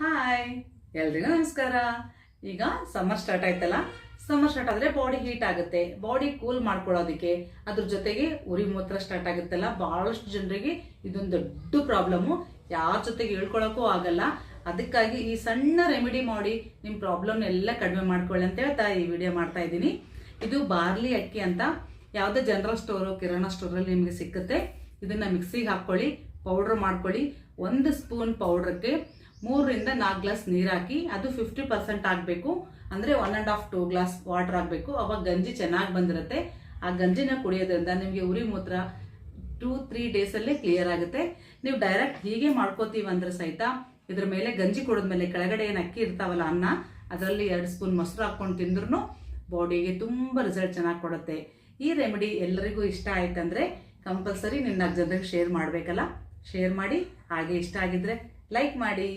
Hi ಎಲ್ರಿಗೂ ನಮಸ್ಕಾರ. ಈಗ ಸಮ್ಮರ್ ಸ್ಟಾರ್ಟ್ ಆಯ್ತಲ್ಲ? ಸಮ್ಮರ್ ಸ್ಟಾರ್ಟ್ ಆದ್ರೆ ಬಾಡಿ ಹೀಟ್ ಆಗುತ್ತೆ. ಬಾಡಿ ಕೂಲ್ ಮಾಡ್ಕೊಳ್ಳೋದಕ್ಕೆ ಅದ್ರ ಜೊತೆಗೆ ಉರಿ ಮೂತ್ರ ಸ್ಟಾರ್ಟ್ ಆಗುತ್ತಲ್ಲ? ಬಹಳಷ್ಟು ಜನರಿಗೆ ಇದೊಂದು ದೊಡ್ಡ ಪ್ರಾಬ್ಲಮ್ಮು ಯಾರ ಜೊತೆಗೆ ಹೇಳ್ಕೊಳಕ್ಕೂ ಆಗಲ್ಲ. ಅದಕ್ಕಾಗಿ ಈ ಸಣ್ಣ ರೆಮಿಡಿ ಮಾಡಿ ನಿಮ್ಮ ಪ್ರಾಬ್ಲಮ್ ಎಲ್ಲ ಕಡಿಮೆ ಮಾಡ್ಕೊಳ್ಳಿ ಅಂತ ಹೇಳ್ತಾ ಈ ವಿಡಿಯೋ ಮಾಡ್ತಾ ಇದ್ದೀನಿ. ಇದು ಬಾರ್ಲಿ ಅಕ್ಕಿ ಅಂತ. ಯಾವುದೇ ಜನರಲ್ ಸ್ಟೋರು ಕಿರಾಣ ಸ್ಟೋರಲ್ಲಿ ನಿಮಗೆ ಸಿಕ್ಕುತ್ತೆ. ಇದನ್ನ ಮಿಕ್ಸಿಗೆ ಹಾಕ್ಕೊಳ್ಳಿ ಪೌಡ್ರ್ ಮಾಡ್ಕೊಳ್ಳಿ. ಒಂದು ಸ್ಪೂನ್ ಪೌಡ್ರಕ್ಕೆ ಮೂರರಿಂದ ನಾಲ್ಕು ಗ್ಲಾಸ್ ನೀರು ಹಾಕಿ ಅದು ಫಿಫ್ಟಿ ಪರ್ಸೆಂಟ್ ಆಗಬೇಕು. ಅಂದರೆ one and half two glass water ಆಗಬೇಕು. ಅವಾಗ ಗಂಜಿ ಚೆನ್ನಾಗಿ ಬಂದಿರುತ್ತೆ. ಆ ಗಂಜಿನ ಕುಡಿಯೋದ್ರಿಂದ ನಿಮಗೆ ಉರಿ ಮೂತ್ರ ಟೂ ತ್ರೀ ಡೇಸಲ್ಲೇ ಕ್ಲಿಯರ್ ಆಗುತ್ತೆ. ನೀವು ಡೈರೆಕ್ಟ್ ಹೀಗೆ ಮಾಡ್ಕೋತೀವಿ ಅಂದ್ರೆ ಸಹಿತ ಇದ್ರ ಮೇಲೆ ಗಂಜಿ ಕುಡಿದ್ಮೇಲೆ ಕೆಳಗಡೆ ಏನು ಅಕ್ಕಿ ಇರ್ತಾವಲ್ಲ ಅನ್ನ, ಅದರಲ್ಲಿ ಎರಡು ಸ್ಪೂನ್ ಮೊಸರು ಹಾಕ್ಕೊಂಡು ತಿಂದ್ರೂ ಬಾಡಿಗೆ ತುಂಬ ರಿಸಲ್ಟ್ ಚೆನ್ನಾಗಿ ಕೊಡುತ್ತೆ. ಈ ರೆಮಿಡಿ ಎಲ್ಲರಿಗೂ ಇಷ್ಟ ಆಯ್ತಂದ್ರೆ ಕಂಪಲ್ಸರಿ ನಿನ್ನ ಜನರಿಗೆ ಶೇರ್ ಮಾಡಬೇಕಲ್ಲ? ಶೇರ್ ಮಾಡಿ, ಹಾಗೆ ಇಷ್ಟ ಆಗಿದ್ರೆ ಲೈಕ್ ಮಾಡಿ.